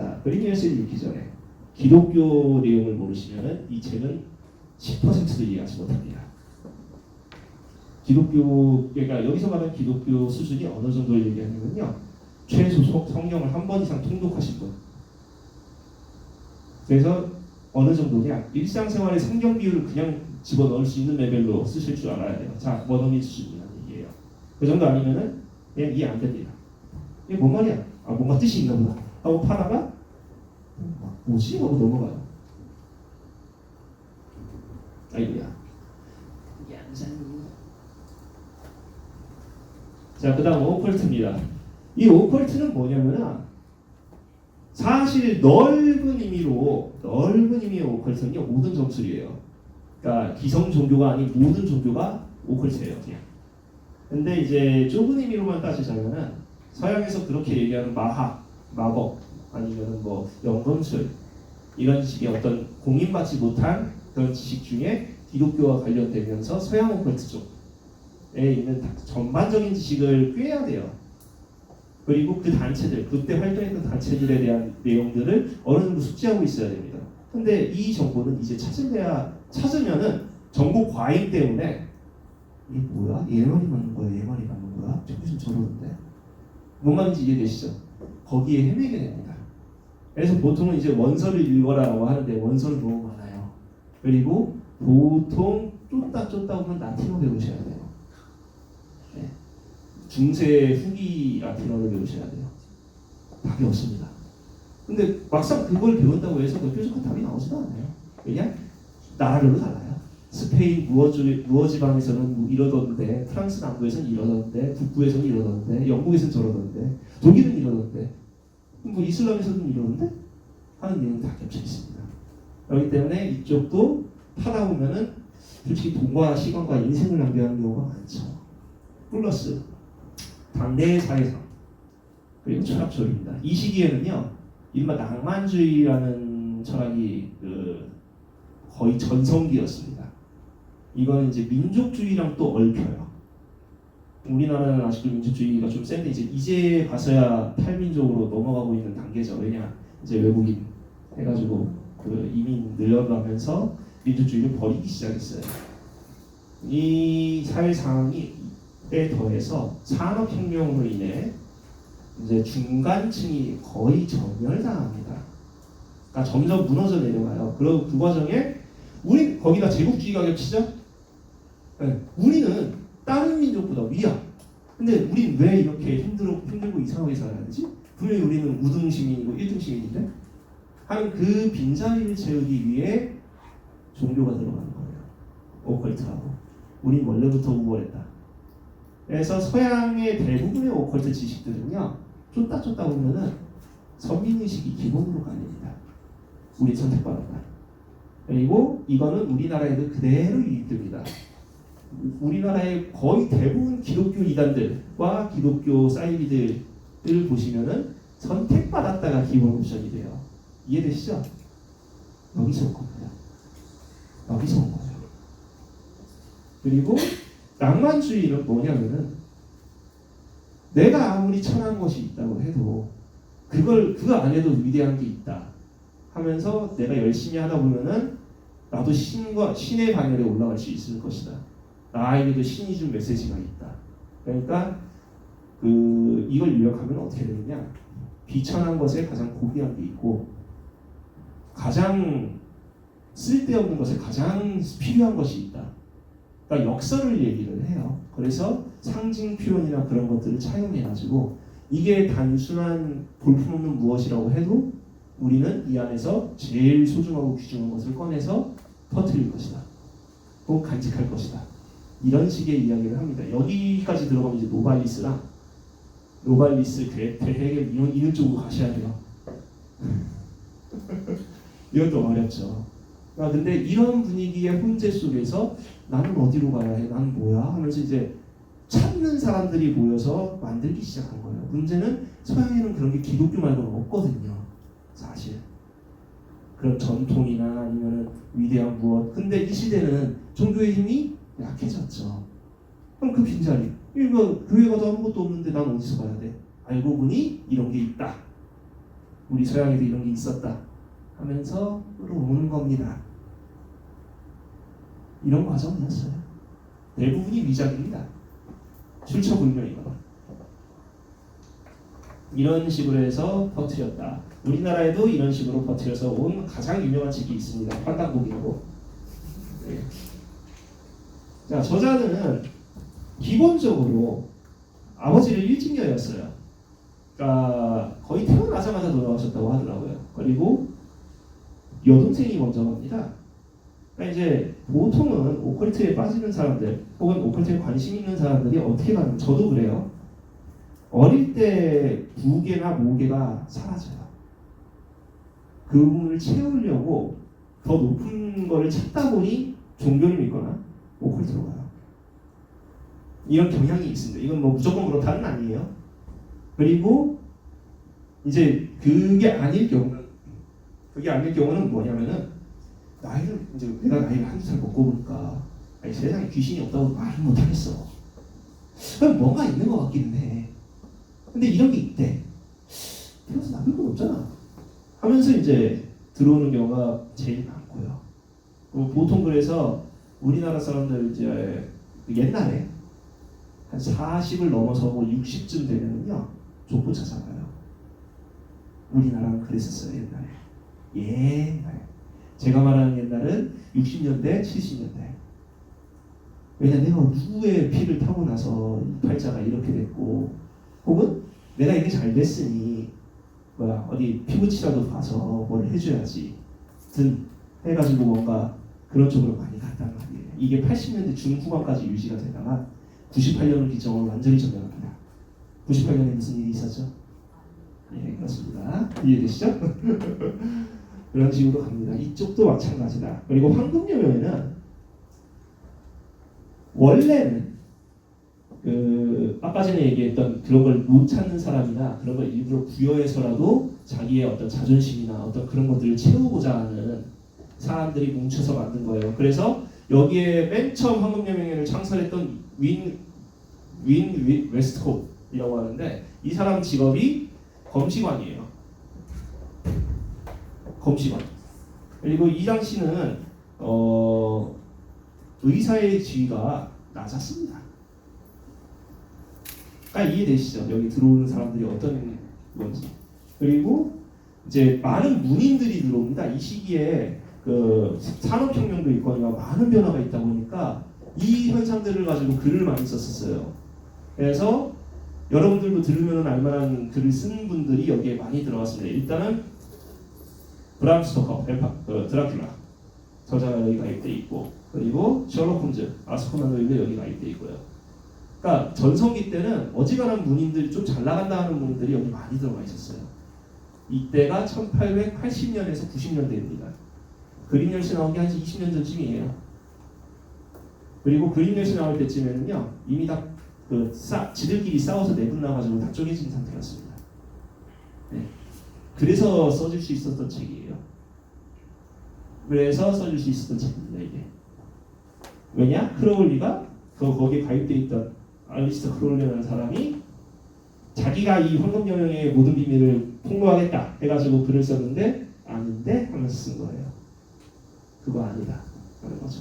자, 그리미어스를 읽기 전에 기독교 내용을 모르시면은 이 책은 10%도 이해하지 못합니다. 기독교, 그러니까 여기서 말하는 기독교 수준이 어느 정도를 얘기하냐면요. 최소 속- 성경을 한 번 이상 통독하신 분. 그래서 어느 정도냐? 일상생활에 성경 비유를 그냥 집어넣을 수 있는 레벨로 쓰실 줄 알아야 돼요. 자, 원어민 수준이라는 얘기예요. 그 정도 아니면은 그냥 이해 안 됩니다. 이게 뭔 말이야? 아, 뭔가 뜻이 있나 보다. 하고 파다가 아, 뭐지? 하고 넘어가요. 양산님. 자, 그 다음 오컬트입니다. 이 오컬트는 뭐냐면은 사실 넓은 의미로 넓은 의미의 오컬트는요 모든 점술이에요. 그러니까 기성 종교가 아닌 모든 종교가 오컬트예요, 그냥. 근데 이제 좁은 의미로만 따지자면은 서양에서 그렇게 얘기하는 마학, 마법 아니면은 뭐 연금술 이런 식의 어떤 공인받지 못한 그런 지식 중에 기독교와 관련되면서 서양 오컬트 쪽에 있는 다- 전반적인 지식을 꿰야 돼요. 그리고 그 단체들, 그때 활동했던 단체들에 대한 내용들을 어느 정도 숙지하고 있어야 됩니다. 근데 이 정보는 이제 찾을래야 찾으면은 정보 과잉 때문에 이게 뭐야? 얘 말이 맞는 거야? 얘 말이 맞는 거야? 좀 저러는데 뭔 말인지 이해되시죠? 거기에 헤매게 됩니다. 그래서 보통은 이제 원서를 읽어라고 하는데 원서는 너무 많아요. 그리고 보통 쫓다 쫓다 보면 라틴어 배우셔야 돼요. 네. 중세 후기 라틴어를 배우셔야 돼요. 답이 없습니다. 근데 막상 그걸 배운다고 해서 그 뾰족한 답이 나오지도 않아요. 왜냐? 나라별로 달라요. 스페인 무어, 주, 무어 지방에서는 뭐 이러던데, 프랑스 남부에서는 이러던데, 북부에서는 이러던데, 영국에서는 저러던데, 독일은 이러던데, 뭐 이슬람에서는 이러는데 하는 내용이 다 겹쳐 있습니다. 그렇기 때문에 이쪽도 파다 보면은 솔직히 돈과 시간과 인생을 낭비하는 경우가 많죠. 플러스 당대의 사회상 그리고 철학적입니다. 이 시기에는요, 이른바 낭만주의라는 철학이 그 거의 전성기였습니다. 이거는 이제 민족주의랑 또 얽혀요. 우리나라는 아직도 민족주의가 좀 센데 이제 이제 가서야 탈민족으로 넘어가고 있는 단계죠. 왜냐 이제 외국인 해가지고 그 이민 늘어가면서 민족주의를 버리기 시작했어요. 이 사회 상황이 에 더해서 산업혁명으로 인해 이제 중간층이 거의 전멸당합니다. 그러니까 점점 무너져 내려가요. 그리고 그 과정에 우리 거기다 제국주의가 겹치죠. 네, 우리는 다른 민족보다 위야. 근데 우린 왜 이렇게 힘들어 힘들고 이상하게 살아야 되지? 분명히 우리는 우등 시민이고 1등 시민인데 하는 그 빈자리를 채우기 위해 종교가 들어가는 거예요. 오컬트하고. 우린 원래부터 우월했다. 그래서 서양의 대부분의 오컬트 지식들은요, 쫓다 쫓다 보면은 선민의식이 기본으로 갈립니다. 우리 선택받았다. 그리고 이거는 우리나라에도 그대로 유입됩니다. 우리나라의 거의 대부분 기독교 이단들과 기독교 사이비들을 보시면은 선택받았다가 기본 옵션이 돼요. 이해되시죠? 여기서 온 겁니다. 여기서 온 거예요. 그리고 낭만주의는 뭐냐면은 내가 아무리 천한 것이 있다고 해도 그걸 그 안에도 위대한 게 있다 하면서 내가 열심히 하다 보면은 나도 신과 신의 반열에 올라갈 수 있을 것이다. 나에게도 신이 준 메시지가 있다. 그러니까 그 이걸 요약하면 어떻게 되느냐? 비천한 것에 가장 고귀한 게 있고 가장 쓸데없는 것에 가장 필요한 것이 있다. 그러니까 역사를 얘기를 해요. 그래서 상징 표현이나 그런 것들을 차용해가지고 이게 단순한 볼품없는 무엇이라고 해도 우리는 이 안에서 제일 소중하고 귀중한 것을 꺼내서 터트릴 것이다. 혹은 간직할 것이다. 이런 식의 이야기를 합니다. 여기까지 들어가면 이제 노발리스랑 노발리스, 괴테, 해겔 이런 이런 쪽으로 가셔야 돼요. 이것도 어렵죠. 아, 근데 이런 분위기의 혼재 속에서 나는 어디로 가야 해? 나는 뭐야? 하면서 이제 찾는 사람들이 모여서 만들기 시작한 거예요. 문제는 서양에는 그런 게 기독교 말고는 없거든요. 사실. 그런 전통이나 아니면 위대한 무엇. 근데 이 시대는 종교의 힘이 약해졌죠. 그럼 그 빈자리. 이거 교회 가도 아무것도 없는데 난 어디서 가야 돼? 알고 보니 이런 게 있다. 우리 서양에도 이런 게 있었다 하면서 끌어오는 겁니다. 이런 과정이었어요. 대부분이 위작입니다. 출처불명이거나 이런 식으로 해서 퍼뜨렸다. 우리나라에도 이런 식으로 퍼뜨려서 온 가장 유명한 책이 있습니다. 판단곡이라고. 네. 자 저자는 기본적으로 아버지를 일진녀였어요. 그러니까 거의 태어나자마자 돌아가셨다고 하더라고요. 그리고 여동생이 먼저 갑니다. 그러니까 이제 보통은 오컬트에 빠지는 사람들 혹은 오컬트에 관심 있는 사람들이 어떻게 가는 저도 그래요. 어릴 때 부계나 모계가 사라져요. 그 부분을 채우려고 더 높은 거를 찾다 보니 종교를 믿거나 오컬트로 가요. 이런 경향이 있습니다. 이건 뭐 무조건 그렇다는 아니에요. 그리고 이제 그게 아닐 경우는 그게 아닐 경우는 뭐냐면은 나이를 이제 내가 나이를 한두 살 먹고 보니까 아니, 세상에 귀신이 없다고 말을 못 하겠어. 그럼 뭔가 있는 것 같기는 해. 근데 이런 게 있대. 그래서 남을 건 없잖아. 하면서 이제 들어오는 경우가 제일 많고요. 보통 그래서 우리나라 사람들 이제 그 옛날에 한 40을 넘어서고 60쯤 되면요 족보 찾아가요. 우리나라는 그랬었어요 옛날에. 옛날에. 제가 말하는 옛날은 60년대, 70년대. 왜냐 내가 누구의 피를 타고 나서 이 팔자가 이렇게 됐고 혹은 내가 이게 잘 됐으니 뭐야 어디 피부치라도 가서 뭘 해줘야지 든 해가지고 뭔가 그런 쪽으로 많이 갔단 말이에요. 이게 80년대 중후반까지 유지가 되다가 98년을 기점으로 완전히 전멸합니다. 98년에 무슨 일이 있었죠? 예, 그렇습니다. 이해되시죠? 그런 식으로 갑니다. 이쪽도 마찬가지다. 그리고 황금여명에는 원래는 그 아까 전에 얘기했던 그런 걸 못 찾는 사람이나 그런 걸 일부러 부여해서라도 자기의 어떤 자존심이나 어떤 그런 것들을 채우고자 하는 사람들이 뭉쳐서 만든 거예요. 그래서 여기에 맨 처음 황금여명회를 창설했던 윈, 윈, 윈 웨스트코트이라고 하는데 이 사람 직업이 검시관이에요. 검시관. 그리고 이 당시는 어, 의사의 지위가 낮았습니다. 그러니까 이해되시죠? 여기 들어오는 사람들이 어떤 건지. 그리고 이제 많은 문인들이 들어옵니다. 이 시기에 그 산업혁명도 있거나 많은 변화가 있다 보니까 이 현상들을 가지고 글을 많이 썼었어요. 그래서 여러분들도 들으면 알만한 글을 쓴 분들이 여기에 많이 들어왔습니다. 일단은 브람 스토커, 뱀파, 어, 드라큘라 저자가 여기 가입돼 있고 그리고 셜록 홈즈, 아스코나노이도 여기 가입돼 있고요. 그러니까 전성기 때는 어지간한 문인들이 좀 잘 나간다 하는 문인들이 여기 많이 들어가 있었어요. 이때가 1880년에서 90년대입니다. 그린 열시 나온 게 한 20년 전쯤이에요. 그리고 그린 열시 나올 때쯤에는요 이미 다그 지들끼리 싸워서 내분 나가지고 다 쪼개진 상태였습니다. 네. 그래서 써줄 수 있었던 책이에요. 그래서 써줄 수 있었던 책입니다 이게. 왜냐? 크로울리가 그 거기에 가입돼 있던 알리스터 크로울리라는 사람이 자기가 이 황금여명의 모든 비밀을 폭로하겠다 해가지고 글을 썼는데 아닌데 하면서 쓴 거예요. 그거 아니다 하는 거죠.